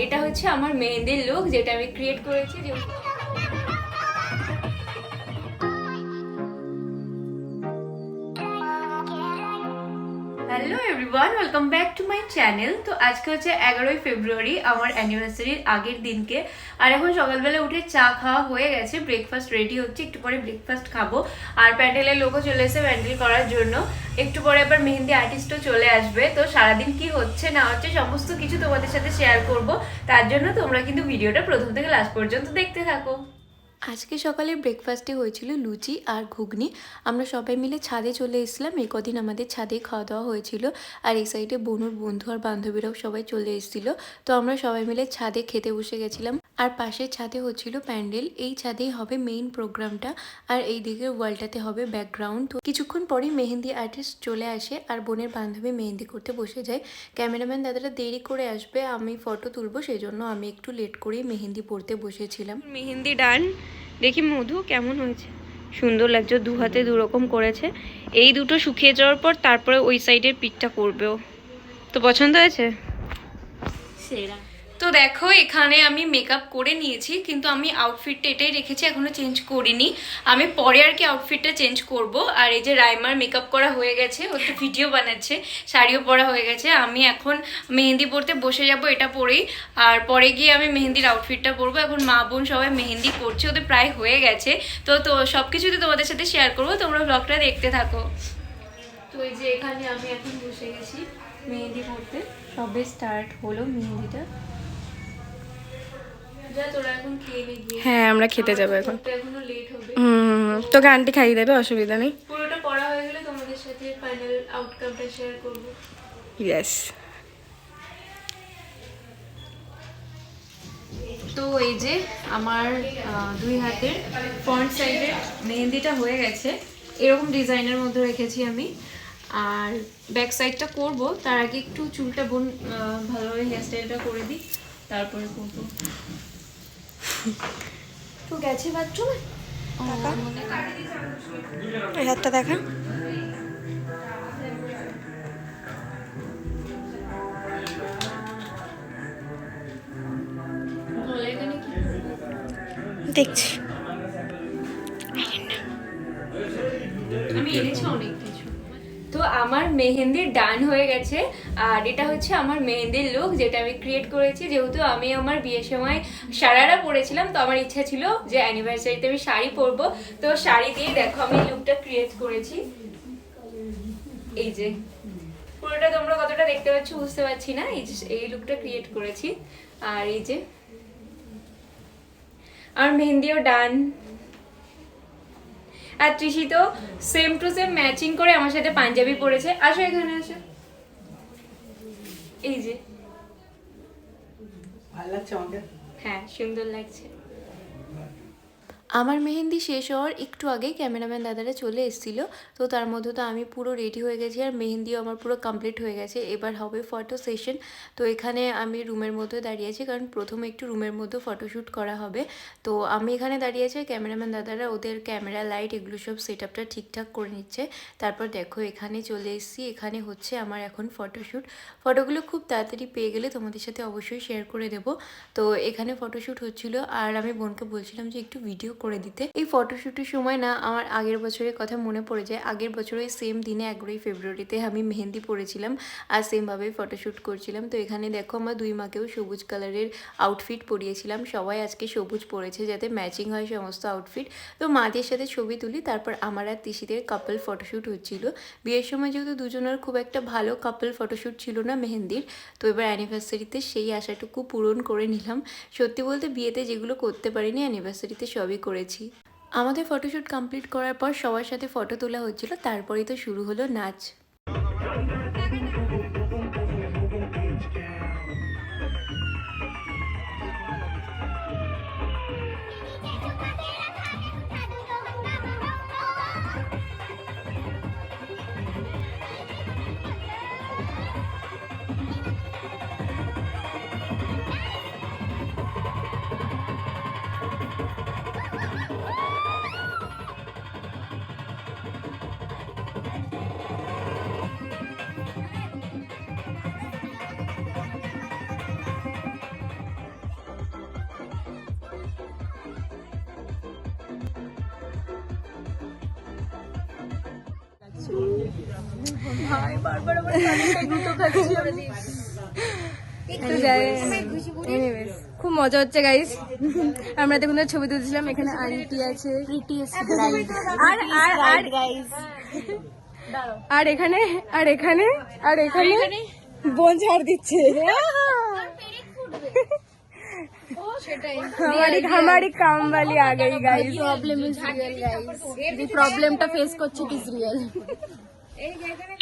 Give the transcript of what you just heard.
এটা হচ্ছে আমার মেহেন্দির লুক যেটা আমি ক্রিয়েট করেছি যে hello everyone welcome back to my channel তো আজকে হচ্ছে এগারোই ফেব্রুয়ারি, আমার অ্যানিভার্সারির আগের দিনকে। আর এখন সকালবেলা উঠে চা খাওয়া হয়ে গেছে। ব্রেকফাস্ট রেডি হচ্ছে। একটু পরে ব্রেকফাস্ট খাব। আর প্যান্ডেলের লোকও চলে এসে প্যান্ডেল করার জন্য। একটু পরে আবার মেহেন্দি আর্টিস্টও চলে আসবে। তো সারাদিন কি হচ্ছে, না হচ্ছে, সমস্ত কিছু তোমাদের সাথে শেয়ার করব। তার জন্য তোমরা কিন্তু ভিডিওটা প্রথম থেকে লাস্ট পর্যন্ত দেখতে থাকো। আজকে সকালে ব্রেকফাস্টে হয়েছিল লুচি আর ঘুগনি। আমরা সবাই মিলে ছাদে চলে এসেছিলাম। এই কদিন আমাদের ছাদে খাওয়া দাওয়া হয়েছিল আর এই সাইডে বনুর বন্ধু আর বান্ধবীরাও সবাই চলে এসেছিল। তো আমরা সবাই মিলে ছাদে খেতে বসে গেছিলাম। আর পাশের ছাদে হচ্ছিল প্যান্ডেল। এই ছাদেই হবে মেইন প্রোগ্রামটা আর এই দিকের ওয়ালটাতে হবে ব্যাকগ্রাউন্ড তো কিছুক্ষণ পরেই মেহেন্দি আর্টিস্ট চলে আসে আর বোনের বান্ধবী মেহেন্দি করতে বসে যায়। ক্যামেরাম্যান দাদারা দেরি করে আসবে, আমি ফটো তুলবো সেই জন্য আমি একটু লেট করেই মেহেন্দি পড়তে বসেছিলাম। মেহেন্দি ডান দেখি মধু কেমন হয়েছে। সুন্দর লাগছে, দু হাতে দুরকম করেছে। এই দুটো শুকিয়ে যাওয়ার পর তারপরে ওই সাইডের পিঠটা করবেও তো পছন্দ হয়েছে? সেরা। তো দেখো, এখানে আমি মেকআপ করে নিয়েছি, কিন্তু আমি আউটফিটটা এটাই রেখেছি এখনও চেঞ্জ করিনি। আমি পরে আর কি আউটফিটটা চেঞ্জ করব। আর এই যে রাইমার মেকআপ করা হয়ে গেছে, ও তো ভিডিও বানাচ্ছে, শাড়িও পরা হয়ে গেছে। আমি এখন মেহেন্দি পরতে বসে যাব এটা পরেই। আর পরে গিয়ে আমি মেহেন্দির আউটফিটটা পরবো। এখন মা বোন সবাই মেহেন্দি করছে ওদের প্রায় হয়ে গেছে। তো তো সব কিছুতে তোমাদের সাথে শেয়ার করব, তোমরা ব্লগটা দেখতে থাকো। তো এই যে এখানে আমি এখন বসে গেছি মেহেন্দি পরতে। সবে স্টার্ট হলো মেহেন্দিটা যা তোরা এখন খেয়ে নে গিয়ে হ্যাঁ আমরা খেতে যাব এখন। তো এখনও লেট হবে। হুম তোকে আন্টি খাইয়ে দেবে অসুবিধা নেই। পুরোটা পড়া হয়ে গেলে তোমাদের সাথে ফাইনাল আউটকামটা শেয়ার করব। ইয়েস তো এই যে আমার দুই হাতের ফ্রন্ট সাইডের মেহেন্দিটা হয়ে গেছে। এরকম ডিজাইনের মধ্যে রেখেছি আমি। আর ব্যাক সাইডটা করব। তার আগে একটু চুলটা বোন ভালোভাবে হেয়ারস্টাইলটা করে দিই। তারপরে করব। তো গেছে বাথরুমে? এই হাতটা দেখা। দেখছি। তো আমার মেহেন্দির ডান হয়ে গেছে। আর এটা হচ্ছে আমার মেহেন্দির লুক যেটা আমি ক্রিয়েট করেছি। যেহেতু আমি আমার বিয়ের সময় সারারা পরেছিলাম, তো আমার ইচ্ছা ছিল যে অ্যানিভার্সারিতে আমি শাড়ি পরবো। তো শাড়ি দিয়ে দেখো আমি লুকটা ক্রিয়েট করেছি। এই যে, পুরোটা তোমরা কতটা দেখতে পাচ্ছ বুঝতে পারছি না। এই এই লুকটা ক্রিয়েট করেছি। আর এই যে আর মেহেন্দিও ডান আর ত্রিশি তো সেম টু সেম ম্যাচিং করে আমার সাথে পাঞ্জাবি পরেছে। আসো এখানে আসো। এই যে। ভালো লাগছে আমাকে? হ্যাঁ সুন্দর লাগছে। আমার মেহেন্দি শেষ হওয়ার একটু আগেই ক্যামেরাম্যান দাদারা চলে এসেছিল, তো তার মধ্যে তো আমি পুরো রেডি হয়ে গেছি আর মেহেন্দিও আমার পুরো কমপ্লিট হয়ে গেছে। এবার হবে ফটো সেশন তো এখানে আমি রুমের মধ্যে দাঁড়িয়ে আছি কারণ প্রথমে একটু রুমের মধ্যে ফটোশ্যুট করা হবে। তো আমি এখানে দাঁড়িয়ে আছি ক্যামেরাম্যান দাদারা ওদের ক্যামেরা লাইট এগুলো সব সেট আপটা ঠিকঠাক করে নিচ্ছে। তারপর দেখো এখানে চলে এসেছি, এখানে হচ্ছে আমার এখন ফটোশ্যুট ফটোগুলো খুব তাড়াতাড়ি পেয়ে গেলে তোমাদের সাথে অবশ্যই শেয়ার করে দেব। তো এখানে ফটোশ্যুট হচ্ছিল আর আমি বোনকে বলছিলাম যে একটু ভিডিও করে দিতে। এই ফটোশ্যুটের সময় না আমার আগের বছরের কথা মনে পড়ে যায়। আগের বছরে সেম দিনে এগারোই ফেব্রুয়ারিতে আমি মেহেন্দি পরেছিলাম আর সেমভাবেই ফটোশ্যুট করছিলাম। তো এখানে দেখো আমার দুই মাকেও সবুজ কালারের আউটফিট পরিয়েছিলাম। সবাই আজকে সবুজ পরেছে যাতে ম্যাচিং হয় সমস্ত আউটফিট তো মাদের সাথে ছবি তুলি, তারপর আমার আর তিসিদের কাপল ফটোশ্যুট হচ্ছিল। বিয়ের সময় যেহেতু দুজনের খুব একটা ভালো কাপল ফটোশ্যুট ছিল না মেহেন্দির, তো এবার অ্যানিভার্সারিতে সেই আশাটুকু পূরণ করে নিলাম। সত্যি বলতে বিয়েতে যেগুলো করতে পারিনি অ্যানিভার্সারিতে সবই করেছি। আমাদের ফটোশ্যুট কমপ্লিট করার পর সবার সাথে ফটো তোলা হচ্ছিল, তারপরেই তো শুরু হলো নাচ। খুব মজা হচ্ছে গাইস আমরা দেখুন ছবি তুলছিলাম এখানে আন্টি আছে। আর আর আর আর এখানে আর এখানে আর এখানে বোন ঝাড় দিচ্ছে। हमारी हमारी काम वाली आ गई guys problem is real guys problem तो फेस को अच्छी इज़ रियल